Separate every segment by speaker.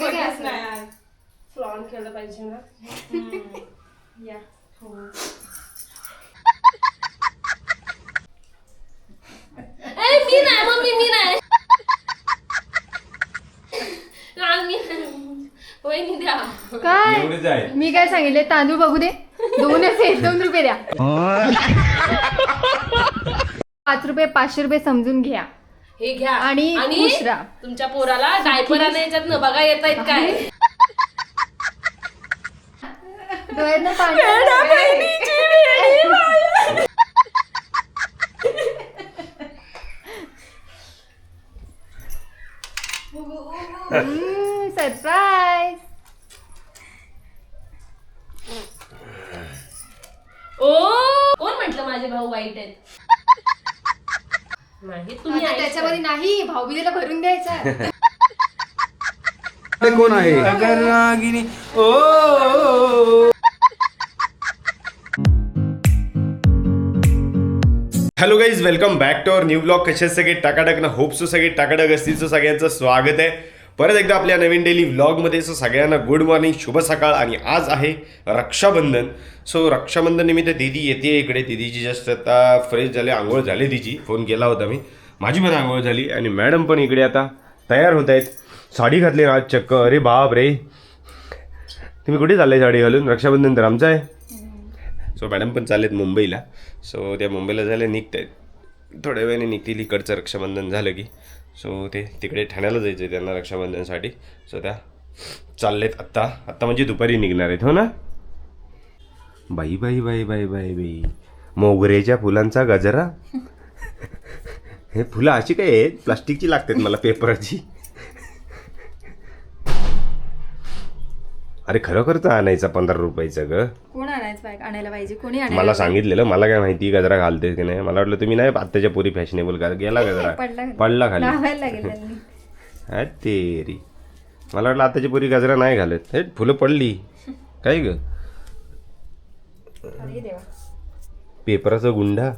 Speaker 1: मागे काय
Speaker 2: पडलंच
Speaker 1: असं?
Speaker 2: नाही आज.
Speaker 3: फ्लॉन केलं पाहिजे ना.
Speaker 2: हम्म. या.
Speaker 3: हो. ए, मी नाही मम्मी मी नाही. आज मी नाही. वहिनी द्या.
Speaker 1: काय?
Speaker 4: एवढेच आहे
Speaker 1: मी काय सांगितले? तांदूळ बघू दे. दोनच आहेत दोन रुपये द्या. पाच रुपये पाचशे रुपये समजून घ्या.
Speaker 3: हे घ्या.
Speaker 1: आणि राहा.
Speaker 3: तुमच्या पोराला डायपर आणायच्यात बघा येत आहेत काय
Speaker 1: पाणी सरप्राईज
Speaker 3: ओ कोण म्हटलं माझे भाऊ वाईट आहेत? नाही तुम्ही
Speaker 1: आता. त्याच्यामध्ये नाही भाऊबीजेला भरून द्यायचा.
Speaker 4: ते कोण आहे? रागिनी ओ! Hello guys welcome back to our new blog कसे सगळे टाकाटक ना होप सो सगळे टाकाटक असतील सो सगळ्यांचं स्वागत आहे. परत एकदा आपल्या नवीन डेली व्लॉगमध्ये सो सगळ्यांना गुड मॉर्निंग शुभ सकाळ आणि आज आहे रक्षाबंधन. सो रक्षाबंधन निमित्त दीदी येते इकडे. दीदीची जस्ट आता फ्रेश झाले आंघोळ झाली तिची. फोन केला होता मी. माझी पण आंघोळ झाली आणि मॅडम पण इकडे आता तयार होत आहेत. साडी घातली ना आज चक्क अरे बाप रे. तुम्ही कुठे चाललाय साडी घालून? रक्षाबंधन तर आमचं आहे. सो मॅडम पण चाललेत मुंबईला. सो त्या मुंबईला झाले निघत आहेत थोड्या वेळाने निघतील. इकडचं रक्षाबंधन झालं की. सो ते तिकडे ठाण्याला जायचं आहे त्यांना रक्षाबंधनसाठी. सो त्या चाललेत आत्ता. आत्ता म्हणजे दुपारी निघणार आहेत हो ना? बाई बाई बाई बाई बाई बाई. मोगरेच्या फुलांचा गजरा? हे फुलं अशी काय आहेत? प्लास्टिकची लागतात मला पेपराची. अरे खरोखरच आणायचा पंधरा रुपयाचं ग.
Speaker 1: कोण आणायचं पाहिजे आणायला पाहिजे. कोणी आणायला
Speaker 4: मला सांगितलेलं मला काय माहिती गजरा घालते की नाही? मला वाटलं तुम्ही नाही आत्ताच्या पुरी फॅशनेबल का? गेला गजरा.
Speaker 1: पडला
Speaker 4: पडला खाली.
Speaker 1: लावायला लागेल त्यांनी.
Speaker 4: हा तेरी. मला वाटलं आताची पुरी गजरा नाही घालत. हे फुलं पडली. काय ग?
Speaker 1: अरे देवा.
Speaker 4: पेपराचा गुंडा.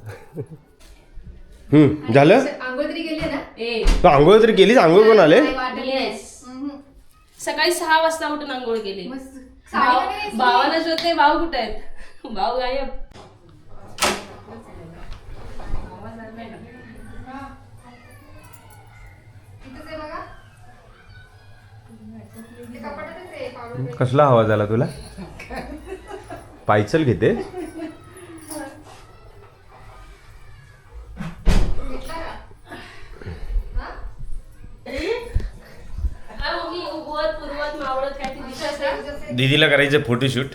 Speaker 4: हम्म झालं?
Speaker 1: आंघोळ तरी गेले ना?
Speaker 3: ए
Speaker 4: तू आंघोळ तरी केलीस? आंघोळ कोण आले?
Speaker 1: हम्म.
Speaker 3: सकाळी सहा वाजता उठून आंघोळ केली
Speaker 1: मस्त. नेसली.
Speaker 3: भावाला शोधते भाऊ कुठे आहेत भाऊ गायब
Speaker 1: इथंच आहे बघा. ते कपाटातच आहे, पावडर.
Speaker 4: कसला आवाज आला तुला पायचल घेते
Speaker 1: घेतला का? हा?
Speaker 3: हा, मम्मी उगवत पूर्वत मावळत काय ती दिशा असेल
Speaker 4: दीदीला करायचं फोटोशूट?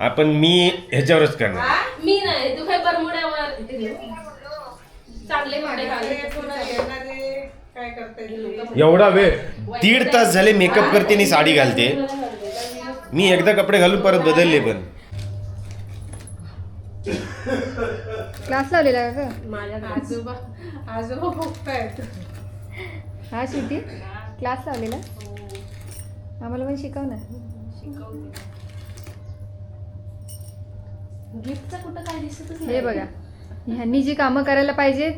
Speaker 4: आपण मी ह्याच्यावरच करणार.
Speaker 3: मी नाही. तू काय बरमुड्यावर? चांगले
Speaker 2: काय करता
Speaker 4: एवढा वेळ दीड तास झाले मेकअप करते आणि साडी घालते. मी एकदा कपडे घालून परत बदलले पण.
Speaker 1: क्लास लावलेला का?
Speaker 3: माझ्या
Speaker 2: आजोबा आजोबा बघतायत.
Speaker 1: हा शिवती क्लास लावलेला? आम्हाला पण शिकव ना.
Speaker 3: गिफ्टचा कुठं काय दिसतच
Speaker 1: हे बघा. ह्यांनी जी कामं करायला पाहिजे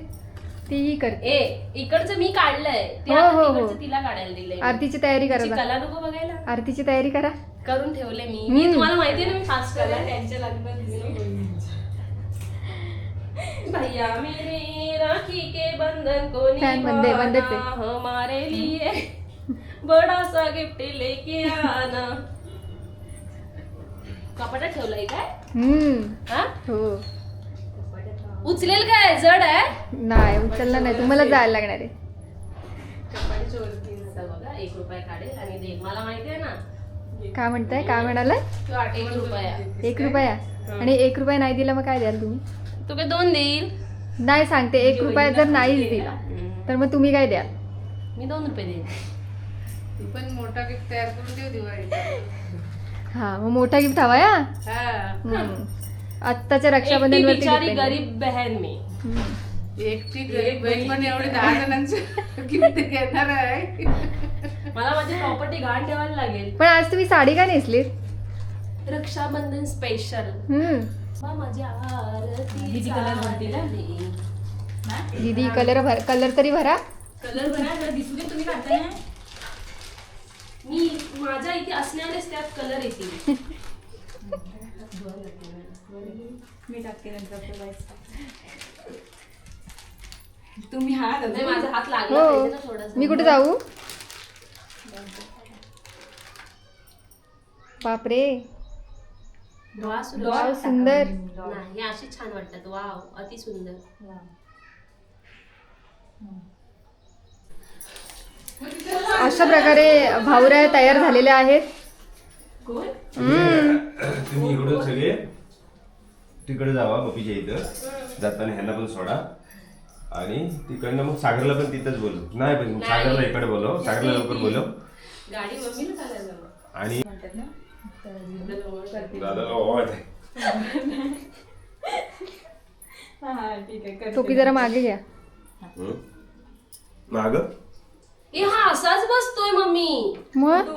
Speaker 1: तीही करते
Speaker 3: ए इकडचं मी काढलंय. ते
Speaker 1: हो,
Speaker 3: आता
Speaker 1: हो, हो.
Speaker 3: तिकडचं तिला काढायला दिलंय
Speaker 1: आरतीची तयारी करा
Speaker 3: तिची. कला नको बघायला.
Speaker 1: आरतीची तयारी करा.
Speaker 3: करून ठेवले मी. मी
Speaker 1: हम्म.
Speaker 3: तुम्हाला माहिती आहे ना मी फास्ट कला त्यांच्या लग्नात भैया मेरे राखी के बंधन को
Speaker 1: फॅन बंद बंद.
Speaker 3: निभाना हमारे लिए. बड़ा सा गिफ्ट लेके आना. कपाटात ठेवलंय काय?
Speaker 1: हम्म.
Speaker 3: हा?
Speaker 1: हो.
Speaker 3: उचलेल काय? जड आहे?
Speaker 1: नाही उचलला नाही. तुम्हाला जायला लागणार आहे.
Speaker 3: कपाटाच्या वरती नसा बघा एक रुपया काढेल आणि देईल मला माहिती आहे ना?
Speaker 1: काय म्हणताय? काय म्हणाला?
Speaker 3: एक रुपया.
Speaker 1: एक रुपया? आणि एक रुपया नाही दिला मग काय द्याल तुम्ही?
Speaker 3: तू काय दोन देईल?
Speaker 1: नाही सांगते. एक रुपया जर नाहीच दिला तर मग तुम्ही काय द्याल?
Speaker 3: मी दोन रुपये देईल
Speaker 2: ती पण मोठा गिफ्ट तयार करून देऊ दिवाळीचा
Speaker 1: हा मग मोठा गिफ्ट हवा या?
Speaker 2: हा.
Speaker 1: आत्ताच्या रक्षाबंधन
Speaker 3: बिचारी
Speaker 1: वरती
Speaker 3: गरीब बहन मी.
Speaker 2: एकटी गरीब बहीण पण एवढी दहा जणांचं गिफ्ट घेणार आहे.
Speaker 3: मला माझी प्रॉपर्टी घाण ठेवायला लागेल.
Speaker 1: पण आज तुम्ही साडी का नेसलीत?
Speaker 3: रक्षाबंधन स्पेशल
Speaker 1: हम्म.
Speaker 3: माझी आरती कलर भरतील
Speaker 1: दीदी कलर भर कलर तरी भरा.
Speaker 3: कलर भरा दिसू दे तुम्ही मी माझ्या इथे असणारेच त्यात कलर येतील
Speaker 1: मी टाकते नंतर
Speaker 2: तुम्ही हा
Speaker 3: नाही माझा हात लागला
Speaker 1: हो.
Speaker 3: पाहिजे ना थोडासा.
Speaker 1: मी कुठे जाऊ? बापरे.
Speaker 3: वा सुरेश.
Speaker 1: वाव सुंदर.
Speaker 3: नाही अशी छान वाटतात. वाव अति सुंदर.
Speaker 1: अशा प्रकारे भावऱ्या तयार झालेल्या आहेत. हम्म.
Speaker 4: तुम्ही इकडून सगळे तिकडे जावा बपीच्या इथं. जाताना ह्यांना पण सोडा. आणि तिकडनं मग सागरला पण तिथंच बोलव. नाही पण सागरला इकडे बोलव. सागरला लवकर बोलव.
Speaker 3: गाडी मम्मीला चालायला
Speaker 4: आणि दादाला.
Speaker 1: टोपी जरा मागे घ्या.
Speaker 4: हं? माग?
Speaker 3: ए हा असाच बसतोय मम्मी.
Speaker 1: मग?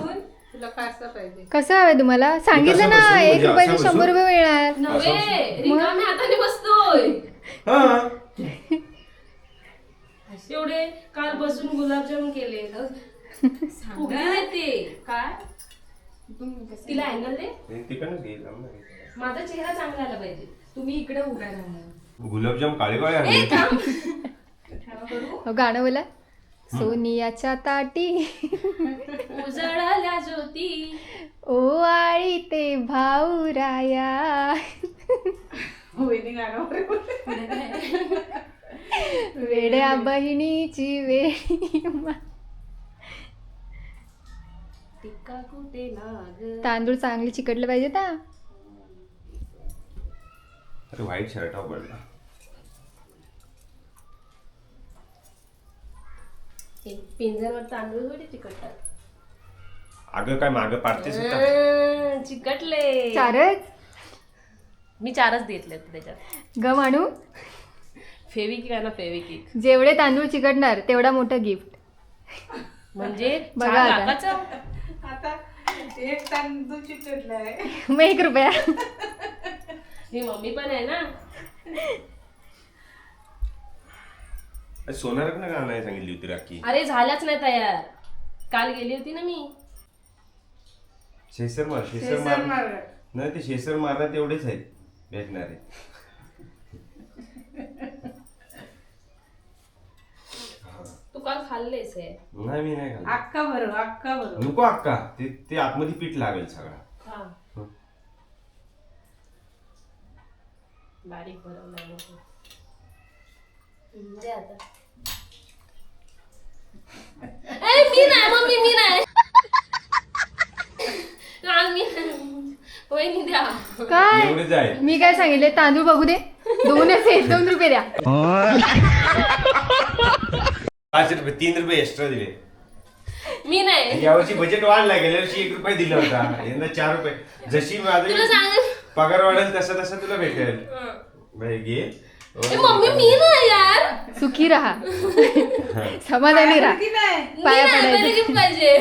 Speaker 2: तुला काढता पाहिजे?
Speaker 1: कसं हवंय तुम्हाला? सांगितलं ना
Speaker 4: बसून
Speaker 1: एक
Speaker 4: म्हणजे
Speaker 1: रुपयाचे शंभर? रुपये मिळणार.
Speaker 3: नव्हे रिकाम्या हाताने बसतोय.
Speaker 4: हा.
Speaker 3: एवढे काल बसून गुलाबजामुन केले. ते. काय? तिला अँगल दे.
Speaker 4: तिकडनं घेईल आम्हाला घे.
Speaker 3: माझा चेहरा चांगला आला पाहिजे.
Speaker 2: तुम्ही इकडे उभ्या राहणार
Speaker 4: गुलाबजाम काळे काळे आणले.
Speaker 1: हो, गाणं बोला. सोनियाच्या ताटी.
Speaker 3: उजळल्या ज्योती.
Speaker 1: ओवाळी ते भाऊराया वेड्या बहिणीची वेळी मा-
Speaker 3: टिक्का कुठे लाग?
Speaker 1: तांदूळ चांगले चिकटले पाहिजे ना
Speaker 4: अरे व्हाईट शर्ट आवडला
Speaker 3: पिंजरवर तांदूळ थोडी चिकटतात.
Speaker 4: अगं काय मागं पाडतेस होता
Speaker 3: अं, चिकटले.
Speaker 1: चारच?
Speaker 3: मी चारच घेतले त्याच्यात.
Speaker 1: गम आणू
Speaker 3: फेविकिक आहे ना फेविकिक.
Speaker 1: जेवढे तांदूळ चिकटणार तेवढा मोठं गिफ्ट.
Speaker 3: म्हणजे
Speaker 1: बघा
Speaker 3: चार
Speaker 1: आता.
Speaker 3: लाखाचं?
Speaker 2: आता एक तांदूळ चिकटलाय.
Speaker 1: मग एक रुपया.
Speaker 3: ही मम्मी पण आहे ना.
Speaker 4: अरे सोनारकडनं का नाही सांगितली होती राखी.
Speaker 3: अरे झाल्याच नाही तयार. काल गेली होती ना मी.
Speaker 4: शेसर मार शेसर मार. नाही ते शेसर मारण्यात एवढेच आहेत. भेटणारे.
Speaker 3: तू काल खाल्लेस आहे
Speaker 4: नाही मी नाही खाल्लं.
Speaker 2: अक्का भरो अक्का भरो
Speaker 4: नको अक्का. ते ते आतमध्ये पीठ लागेल सगळा.
Speaker 3: हा.
Speaker 4: हं.
Speaker 3: बारीक. हम्म, दे आता ए, मी नाही मम्मी मी नाही काल मी वहिनी द्या.
Speaker 1: काय?
Speaker 4: आहे
Speaker 1: मी काय सांगितले? तांदूळ बघू दे. दोनच आहेत. दोन रुपये द्या.
Speaker 4: पाच रुपये तीन रुपये एक्स्ट्रा दिले.
Speaker 3: मी नाही.
Speaker 4: यावर्षी बजेट वाढला गेल्या वर्षी एक रुपये दिला होता. यंदा चार रुपये. जशी
Speaker 3: तुला
Speaker 4: माझा
Speaker 3: सांग.
Speaker 4: पगार वाढेल तसा तसा तुला भेटेल.
Speaker 3: हं.
Speaker 4: बाई, घे.
Speaker 3: ए, मम्मी मी नाही यार.
Speaker 1: सुखी राहा. समाधानी राहा.
Speaker 3: मी
Speaker 1: पाया
Speaker 3: नाही
Speaker 1: पडायचं.
Speaker 3: gift पाहिजे.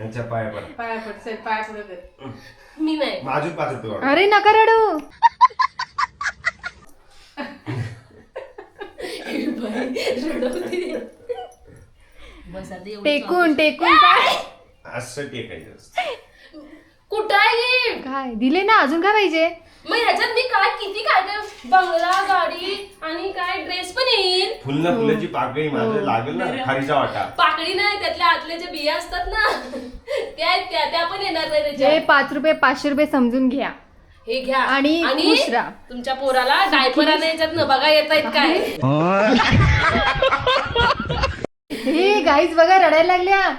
Speaker 4: त्यांच्या पाया पड
Speaker 2: पाया पड पाया पडत
Speaker 3: मी नाही
Speaker 4: पाच रुपये.
Speaker 1: अरे नका रडू
Speaker 3: रडवते. बस आता एवढं
Speaker 1: टेकून टेकून काय
Speaker 4: असं टेकायचं असतं.
Speaker 3: कुठं आहे?
Speaker 1: काय दिले ना अजून काय पाहिजे
Speaker 3: मग ह्याच्यात मी काय किती काय काय बंगला गाडी आणि काय ड्रेस पण येईल.
Speaker 4: फुलना फुलाची पाकळी माझं लागेल ना खारीचा वाटा.
Speaker 3: पाकळी नाही त्यातल्या आतल्या ज्या बिया असतात ना त्या त्या त्या पण येणार नाही
Speaker 1: जे
Speaker 3: त्याच्यात
Speaker 1: पाच रुपये पाचशे रुपये समजून घ्या.
Speaker 3: हे घ्या.
Speaker 1: आणि.
Speaker 3: तुमच्या पोराला डायपर आणायच्यात ना बघा येत आहेत काय.
Speaker 1: हे गाईज बघा रडायला लागल्या.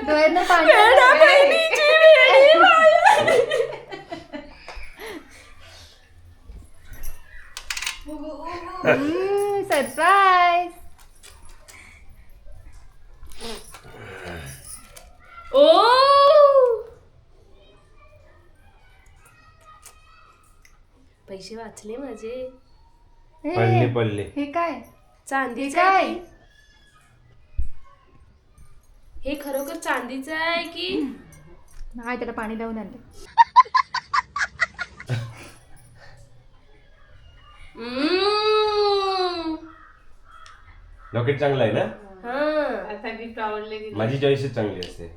Speaker 1: डोळ्यातनं पाणी सरप्राईज
Speaker 3: ओ पैसे वाचले माझे.
Speaker 4: पडले पडले.
Speaker 1: हे काय? हे
Speaker 3: चांदीचं
Speaker 1: काय?
Speaker 3: आहे की- हे खरोखर चांदीचं आहे की?
Speaker 1: हा त्याला पाणी लावून आणलं
Speaker 3: हम्म.
Speaker 4: लॉकेट चांगला आहे ना?
Speaker 3: हा.
Speaker 2: आता गिफ्ट आवडले की
Speaker 4: माझी चॉईसच चांगली असते.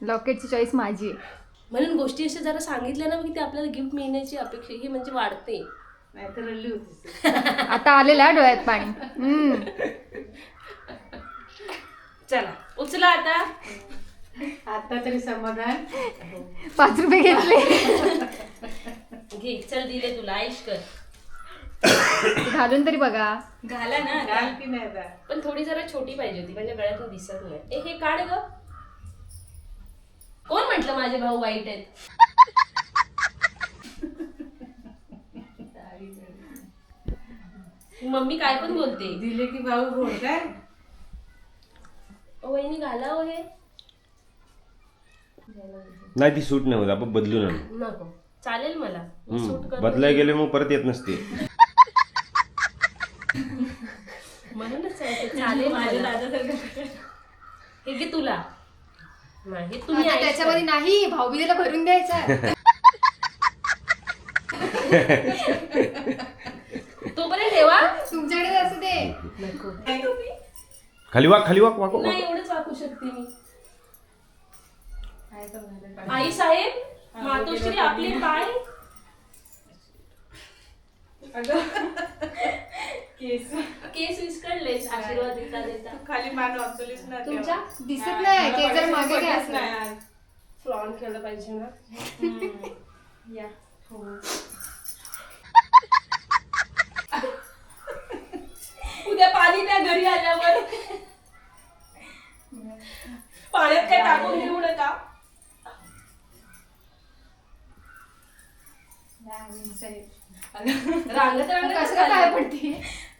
Speaker 1: लॉकेटची चॉईस माझी. आहे
Speaker 3: म्हणून गोष्टी अशा जरा सांगितल्या ना की ते आपल्याला गिफ्ट मिळण्याची अपेक्षा ही म्हणजे वाढते.
Speaker 2: नाही तर रडली होती.
Speaker 1: आता आलेला डोळ्यात पाणी. हम्म.
Speaker 3: चला उचला आता.
Speaker 2: आता तरी समाधान.
Speaker 1: पाच रुपये घेतले.
Speaker 3: घे चल दिले तुला आईश कर.
Speaker 1: घालून तरी बघा.
Speaker 3: घाला ना
Speaker 2: घाल. की नाही आता
Speaker 3: पण थोडी जरा छोटी पाहिजे होती म्हणजे गळ्यातून दिसत नाही. ए हे काढ ग. कोण म्हंटल माझे भाऊ वाईट आहेत? मम्मी काय पण बोलते.
Speaker 2: दिले की भाऊ गोड काय?
Speaker 3: ओ वहिनी घाला हो हे.
Speaker 4: नाही ती सूट नाही होत. आपण बदलून आणू
Speaker 3: नको. चालेल मला. मी सूट
Speaker 4: हम्म. बदलाय गेले मग परत येत नसते.
Speaker 3: म्हणूनच ते. हे घे तुला. नाही हे तुम्ही
Speaker 1: आता
Speaker 3: ऐका.
Speaker 1: त्याच्यामध्ये नाही भाऊबीजेला भरून द्यायचा
Speaker 3: तोपर्यंत ठेवा
Speaker 1: तुमच्याकडे असू दे.
Speaker 3: नको.
Speaker 4: खाली वाक खाली वाक वाक
Speaker 3: नाही एवढंच वाकू शकते मी. आई साहेब मातोश्री आपले पाय केस. विस्कळले आशीर्वाद देता देता.
Speaker 2: खाली मान वाचवलीस ना.
Speaker 3: तुमच्या?
Speaker 1: दिसत नाही जर मागे घ्या असं.
Speaker 2: नाही.
Speaker 3: फ्लॉन केलं पाहिजे ना. या. हो. उद्या पाणी त्या घरी आल्यावर. पाण्यात काय टाकून देऊ नका. रांगत रांगत
Speaker 1: कशाला काय पडते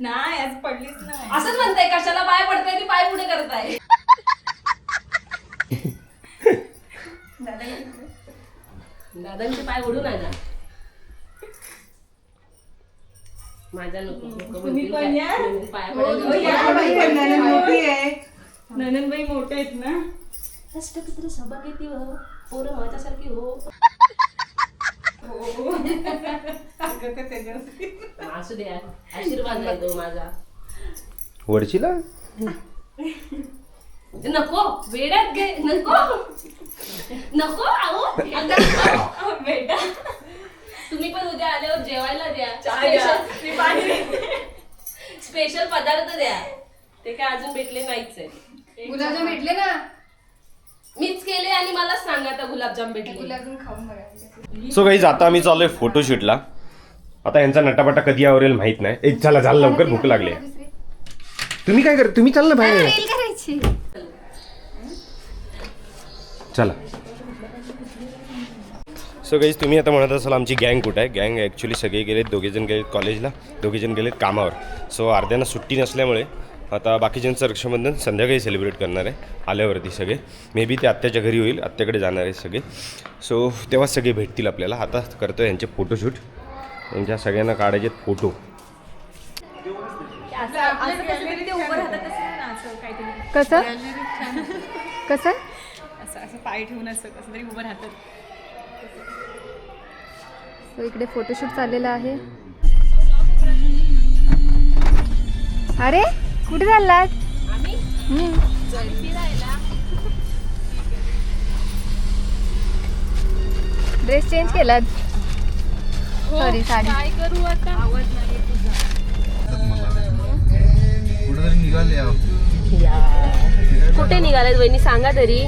Speaker 5: नाही आज पडलीच नाही.
Speaker 3: असंच म्हणताय कशाला पाय पडताय? की पाय पुढे करताय? दादांचे पाय ओढून आणा माझा नको नको म्हणतील काय? पाया
Speaker 1: हो,
Speaker 3: नको.
Speaker 2: नणंद मोठी आहे
Speaker 5: ननंदबाई मोठे आहेत ना.
Speaker 3: अष्टपित्र सभा किती हो पोरं माझ्यासारखी हो.
Speaker 2: ते.
Speaker 3: असू द्या आशीर्वाद आहे तो माझा.
Speaker 4: वरचीला
Speaker 3: नको. वेड्यात घे नको. नको आहो.
Speaker 5: बेटा
Speaker 3: तुम्ही पण उद्या आल्यावर जेवायला द्या.
Speaker 5: चहा द्या.
Speaker 3: स्पेशल मी पाणी स्पेशल पदार्थ द्या. ते काय अजून भेटले नाहीच आहे.
Speaker 1: गुलाबजाम भेटले ना?
Speaker 3: मीच केले आणि मला सांगा आता गुलाबजाम भेटले.
Speaker 1: गुलाबजाम खाऊन बघा.
Speaker 4: सो काही आता आम्ही चाललोय फोटोशूटला आता यांचा नटापटा कधी आवरेल माहीत नाही. एक चला झालं लवकर भूक लागली. तुम्ही काय कर तुम्ही चाल ना बाहेर.
Speaker 1: करायची.
Speaker 4: चला. सो गाईज तुम्ही आता म्हणत असाल आमची गँग कुठं आहे? गँग ॲक्च्युली सगळे गेलेत दोघेजण गेलेत कॉलेजला दोघेजण गेलेत कामावर. सो अर्ध्यांना सुट्टी नसल्यामुळे आता बाकीच्यांचं रक्षाबंधन संध्याकाळी सेलिब्रेट करणार आहे आल्यावरती सगळे. मे बी ते आत्याच्या घरी होईल आत्याकडे जाणार आहे सगळे. सो तेव्हा सगळे भेटतील आपल्याला. आता करतो यांचे फोटोशूट यांच्या सगळ्यांना काढायचे फोटो
Speaker 1: कसं कसं?
Speaker 5: असं असं पाय ठेवून असं कसं तरी उभं राहतात.
Speaker 1: इकडे फोटोशूट चाललेला आहे. अरे! कुठे चाललात? हम्म. ड्रेस चेंज केलात? सॉरी साडी
Speaker 6: निघाले आहो.
Speaker 3: कुठे निघालेत वहिनी? सांगा तरी.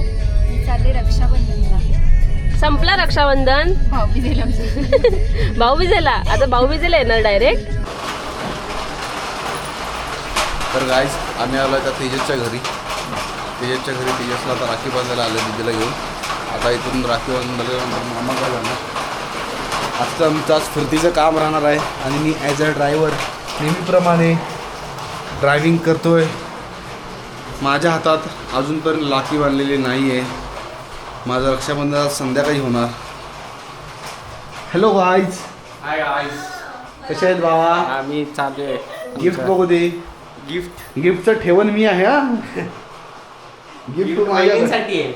Speaker 1: चालली रक्षाबंधनला.
Speaker 3: संपला रक्षाबंधन?
Speaker 1: भाऊबीजेला.
Speaker 3: भाऊबीजेला? आता भाऊबीजेला येणार डायरेक्ट
Speaker 6: तर गाईज आम्ही आलो त्या तेजसच्या घरी. तेजसच्या घरी तेजसला आता राखी बांधायला आलं दिदीला घेऊन. आता इथून राखी बांधून झाल्यानंतर मामा काय जाणार आजचं आमचं आज फिरतीचं काम राहणार आहे आणि मी ॲज अ ड्रायव्हर नेहमीप्रमाणे ड्रायव्हिंग करतोय. माझ्या हातात अजूनपर्यंत राखी बांधलेली नाही आहे माझं रक्षाबंधन आज संध्याकाळी होणार. हॅलो गाईज
Speaker 7: हाय गाईस
Speaker 6: कसे आहेत बाबा?
Speaker 7: आम्ही चालू आहे
Speaker 6: गिफ्ट बघू दे.
Speaker 7: गिफ्ट
Speaker 6: गिफ्टचं ठेवण मी आहे हा. गिफ्ट माझ्या
Speaker 7: बहिणींसाठी आहे.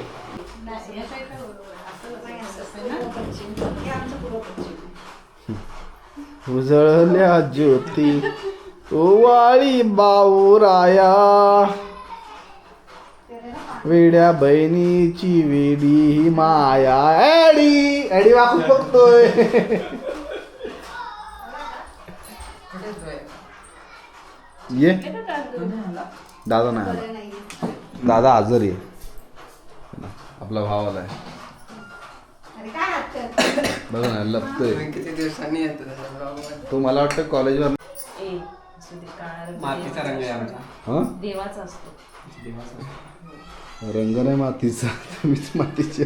Speaker 6: उजळल्या ज्योती वाळी बाऊराया वेड्या बहिणीची वेडी ही माया. ॲडी ॲडी वाकून बघतोय. ये. दादा नाही आला. दादा आजारी आहे. आपला भाव आलाय. बघ ना लपतोय.
Speaker 2: किती दिवसांनी येतो.
Speaker 6: तो मला वाटतं कॉलेजवर
Speaker 7: मातीचा रंग आहे आमचा
Speaker 6: हा?
Speaker 3: देवाचा असतो.
Speaker 6: रंग नाही मातीचा. मीच मातीचे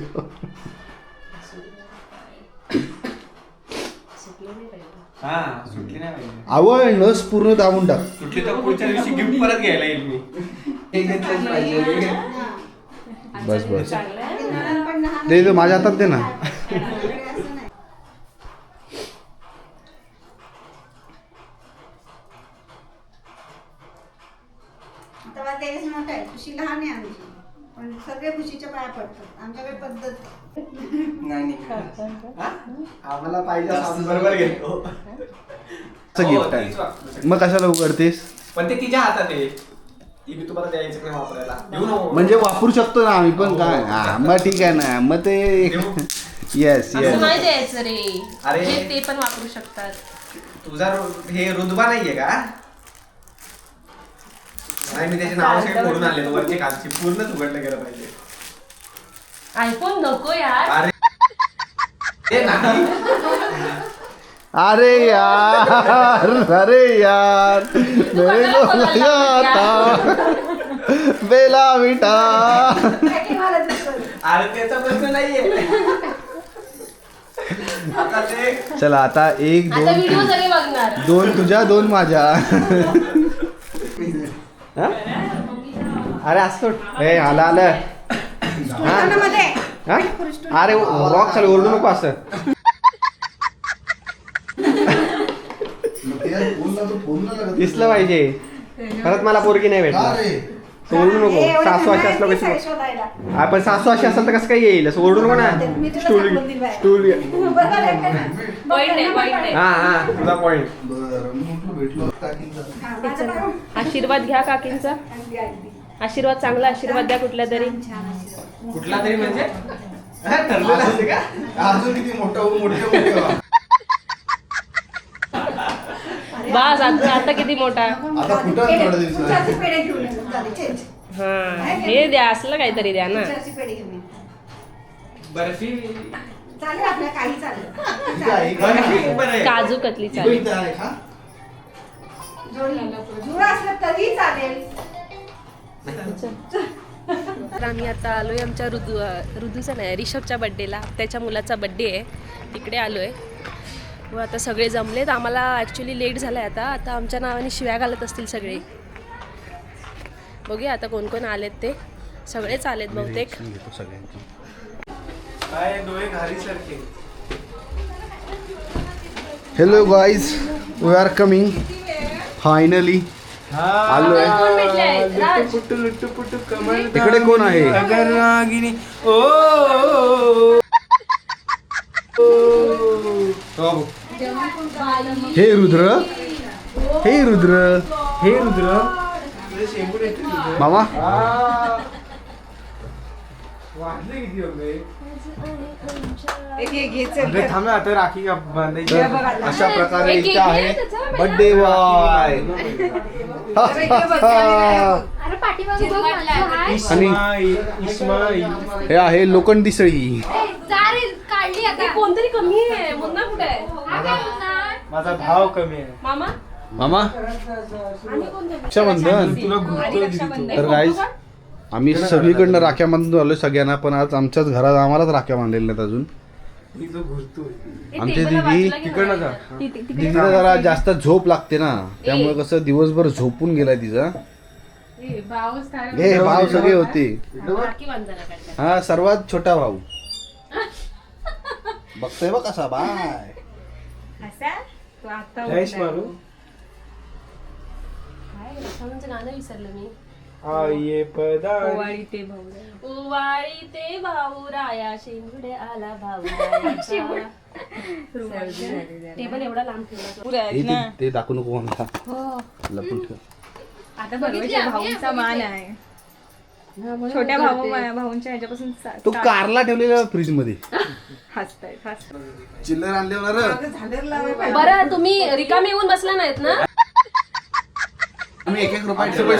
Speaker 7: हा सुटली नाही पाहिजे
Speaker 6: आवड नस पूर्ण दाबून टाक.
Speaker 7: सुटली तर पुढच्या दिवशी गिफ्ट परत घ्यायला येईल मी.
Speaker 2: हे घेतलंच पाहिजे.
Speaker 6: बस बस. दे दे माझ्या हातात दे ना.
Speaker 8: तेव्हा तेच मोठं आहे. खुशी लहान आहे आमची. पण सगळे खुशीच्या पाया पडतात. आमच्याकडे पद्धत आहे.
Speaker 2: नाही नाही.
Speaker 7: आम्हाला पाहिजे बरोबर घेतो
Speaker 6: गिफ्ट आहे. मग कशाला उघडतेस?
Speaker 7: पण ते तिच्या हातात आहे. ती मी तुम्हाला द्यायचं नाही वापरायला? घेऊ नको.
Speaker 6: म्हणजे वापरू शकतो ना आम्ही पण काय? हा. मग ठीक आहे ना. मग ते येस
Speaker 3: असं
Speaker 6: येस
Speaker 3: नाही द्यायचं रे.
Speaker 7: अरे.
Speaker 3: ते- ते पण वापरू शकतात.
Speaker 7: तुझा रु- हे रुदबा नाहीये का? नाही मी त्याचे नाव सगळे फोडून आले वरचे खालची पूर्णच उघडलं गेलं पाहिजे.
Speaker 3: आयफोन नको यार.
Speaker 7: अरे. ते नाही
Speaker 6: अरे यार अरे यार मेरे को लगा था बेला
Speaker 8: दिसतोय.
Speaker 7: अरे त्याचा प्रश्न नाहीये. आता ते
Speaker 6: चला आता एक
Speaker 3: आता
Speaker 6: दोन
Speaker 3: व्हिडिओ सगळे बघणार.
Speaker 6: दोन तुझ्या दोन माझ्या. हा? अरे असतो ए आलं आलं. हा?
Speaker 8: मध्ये
Speaker 6: हा? अरे रॉक चालू ओरडू नको असं. दिसलं पाहिजे. परत मला पोरगी नाही भेटणार. सोडू नको. सासू अशी असलं
Speaker 8: शोधायला.
Speaker 6: आपण सासू अशी असेल तर कसं काय येईल? असं ओरडू नको ना.
Speaker 8: मी तुला
Speaker 6: स्टूल
Speaker 8: सांगून दिलं आहे.
Speaker 6: स्टूल
Speaker 8: आहे
Speaker 3: आहे.
Speaker 6: हा हा तुझा
Speaker 3: आशीर्वाद घ्या काकींचा. आशीर्वाद चांगला आशीर्वाद द्या कुठल्या तरी.
Speaker 7: कुठला तरी म्हणजे? हा, ठरलेलं असते का?
Speaker 6: अजून किती मोठा मोठे
Speaker 3: बस आता आता किती मोठा?
Speaker 6: आता कुठं
Speaker 8: पेढे-
Speaker 6: थोडं दिवसात?
Speaker 8: पुढच्याची पेढे घेऊन ये. झाली, change.
Speaker 3: हा हे द्या असलं काहीतरी द्या ना.
Speaker 8: पुढच्याची पेढे घेऊन ये.
Speaker 7: बर्फी?
Speaker 8: चालेल आपल्या काही चालेल.
Speaker 6: काही-
Speaker 7: बर्फी बरं आहे.
Speaker 3: काजू कतली चालेल.
Speaker 8: जुळा असलं तरी चालेल.
Speaker 3: तर आम्ही आता आलोय आमच्या ऋतू ऋतूचा नाही रिषभच्या बड्डेला त्याच्या मुलाचा बड्डे आहे. तिकडे आलोय. व आता सगळे जमलेत. आम्हाला ॲक्च्युली लेट झालं आहे आता. आता आमच्या नावाने शिव्या घालत असतील सगळे. बघूया आता कोण कोण आलेत ते. सगळेच आलेत बहुतेक.
Speaker 6: Hello guys we are coming finally
Speaker 3: कोण भेटले आहेत? राज.
Speaker 7: पुट्टू लुट्टू पुट्टू कमल
Speaker 6: इकडे कोण आहे?
Speaker 7: अगर रागिनी. ओ
Speaker 6: हे. रुद्र? हे रुद्र?
Speaker 7: हे रुद्र.
Speaker 6: मामा?
Speaker 7: वाजले किती होते
Speaker 2: एक एक घे चल.
Speaker 7: अरे थांब ना, आता राखी का बांधायची
Speaker 6: तर अशा प्रकारे
Speaker 3: एक- एक
Speaker 6: इथे आहे.
Speaker 3: घे त्याचा.
Speaker 6: बर्थडे बॉय
Speaker 1: अरे पाठीमागे बघ माझं हाय.
Speaker 6: आणि
Speaker 7: इस्माईल
Speaker 6: हे आहे लोखंडी सळी.
Speaker 1: ए, जा रे, काढली आता.
Speaker 3: कोणतरी कमी आहे. मुन्ना कुठे आहे?
Speaker 1: हा काय बोलणार?
Speaker 7: माझा भाव कमी आहे.
Speaker 3: मामा?
Speaker 6: मामा? रक्षाबंधन.
Speaker 7: तुला घुरतो
Speaker 6: तर गाईज आम्ही सगळीकडनं राख्या बांधून आलोय सगळ्यांना पण आज आमच्याच घरात आम्हालाच राख्या बांधलेल्या नाहीत अजून. आमची दिदी दिदीला जरा जास्त झोप लागते ना त्यामुळे कसं दिवसभर झोपून गेलाय तिचा. हे भाव सगळे होते. हा सर्वात छोटा भाऊ. बघतोय बघ कसा बाय.
Speaker 5: असा तो आता
Speaker 7: जयश मारू?
Speaker 3: विसरलं मी?
Speaker 7: आये पदारी
Speaker 5: ओवाळी ते भाऊ
Speaker 3: उवाळी ते भाऊराया शेंगुडे आला भाऊराया टेबल एवढा लांब ठेवला
Speaker 6: हे ते- ते दाखवू नको आमचा
Speaker 3: हो.
Speaker 6: लपून ठेव.
Speaker 5: आता बरोबर भाऊचा मान आहे. छोट्या भाऊ भाऊंच्या ह्याच्यापासून सा-
Speaker 6: तो कारला ठेवलेला फ्रीजमध्ये
Speaker 5: हसतायत हसतायत
Speaker 6: चिल्लर आणले होणार
Speaker 3: बरं तुम्ही रिकामी येऊन बसला नाहीत ना?
Speaker 6: आम्ही एक एक रुपये ठेवले.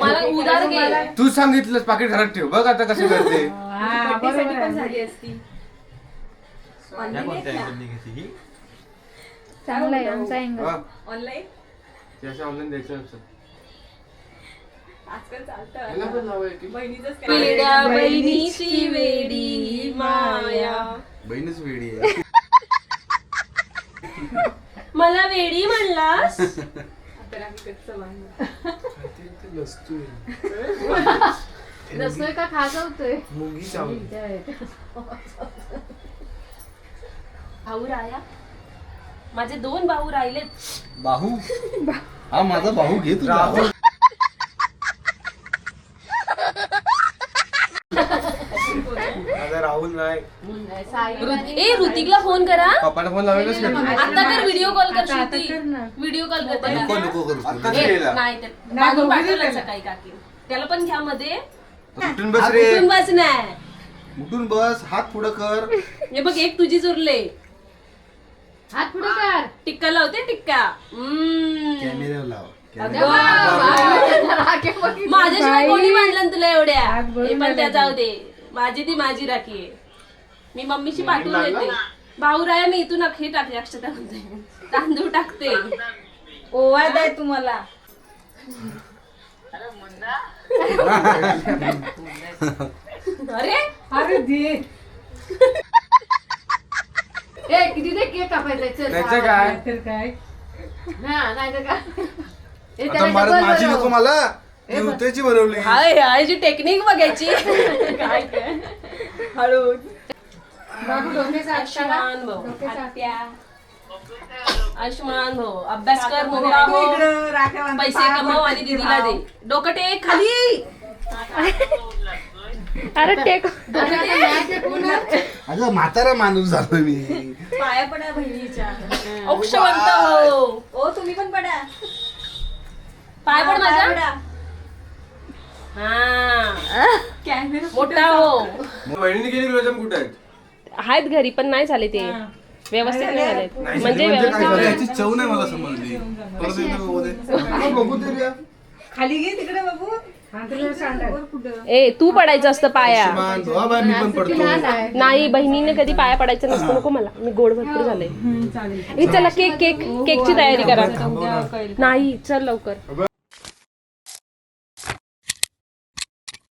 Speaker 3: मला उधार घे.
Speaker 9: तू सांगितलं पाकिट घरात ठेव. बघ आता कसं करते.
Speaker 5: बड्डेसाठी पण झाली असती.
Speaker 1: चांगला आहे आमचा अँगल
Speaker 5: ऑनलाईन
Speaker 9: ऑनलाईन द्यायचं
Speaker 5: आजकाल
Speaker 9: याला पण
Speaker 5: चालतं
Speaker 9: लावाय की?
Speaker 5: बहिणीच
Speaker 3: वेड्या बहिणीची वेडी माया.
Speaker 6: बहीणच वेडी आहे.
Speaker 3: मला वेडी म्हणलास?
Speaker 1: नसतोय का? खाजवतोय
Speaker 9: मुंगी चावल.
Speaker 3: भाऊ राया? माझे दोन भाऊ राहिलेत.
Speaker 6: बाहू हा माझा बाहू घे तुझा.
Speaker 9: राहुल. राहुल नाही
Speaker 3: ए ऋतिकला फोन करा.
Speaker 9: पप्पाला फोन लावायलाच
Speaker 3: आता कर व्हिडिओ कॉल कर श्रुती व्हिडिओ कॉल करते
Speaker 6: नको नको करू.
Speaker 9: आता
Speaker 3: ए,
Speaker 9: केला
Speaker 3: नाही ते बांधून पाठवलं सकाळी काकी. त्याला पण घ्या मध्ये.
Speaker 9: उठून बस रे.
Speaker 3: उठून बस नाही
Speaker 6: उठून बस हात पुढं कर.
Speaker 3: हे बघ एक तुझीच उरले
Speaker 1: हात पुढे कर.
Speaker 3: टिक्का लावते टिक्का. हम्म.
Speaker 6: कॅमेरा लाव.
Speaker 3: माझ्याशिवाय कोणी बांधलं ना तुला एवढ्या. हे पण त्या जाऊ दे. माझी ती माझी राखी आहे. मी मम्मीशी पाठवून देते. भाऊ राया मी इथून अख- हे टाकले अक्षता म्हणते तांदूळ टाकते.
Speaker 5: ओवाळ द्याय तुम्हाला.
Speaker 3: अरे
Speaker 1: अरे? दे. ए किती ते केक कापायचा चल
Speaker 9: त्याचं काय?
Speaker 1: तर काय. हा नाही तर काय. हे
Speaker 6: आता
Speaker 1: त्याला डबल
Speaker 6: माझी
Speaker 1: बनव.
Speaker 6: नको मला? उतेची बनवली.
Speaker 3: हाय हायची टेक्निक बघायची.
Speaker 5: काय काय हळू
Speaker 1: बाबू
Speaker 3: आयुष्मान भाऊ.
Speaker 1: डोक्याचा
Speaker 3: आत्या. आयुष्मान भाऊ अभ्यास कर हो पैसे कमाव आणि दीदीला. दे. डोकं टेक खाली.
Speaker 1: अरे टेक.
Speaker 6: अगं म्हातारा माणूस झालो मी.
Speaker 5: पाया पडा बहिणीच्या.
Speaker 3: औक्षवंत हो
Speaker 5: ओ तुम्ही पण पडा.
Speaker 3: पाय पड
Speaker 5: पाया
Speaker 3: माझा
Speaker 5: पडा. कॅमेरा
Speaker 3: मोठा हो
Speaker 9: कुठे आहेत
Speaker 3: आहेत घरी पण नाही झाले ते व्यवस्थित नाही झाले
Speaker 9: नाही
Speaker 3: म्हणजे
Speaker 9: म्हणजे काय
Speaker 3: व्यवस्थित
Speaker 6: याची चव नाही मला समजली परत एकदा बघू दे. हा, बघू तरी या.
Speaker 8: खाली घे तिकडे बाबू
Speaker 3: ए तू पडायचं असतं पाया
Speaker 6: आयुष्यमान भवा बाय, मी पण पडतो
Speaker 3: नाही बहिणीने कधी पाया पडायचं नसतं नको मला मी गोड भरपूर झाले हे चला केक केक केकची तयारी करा नाही चल लवकर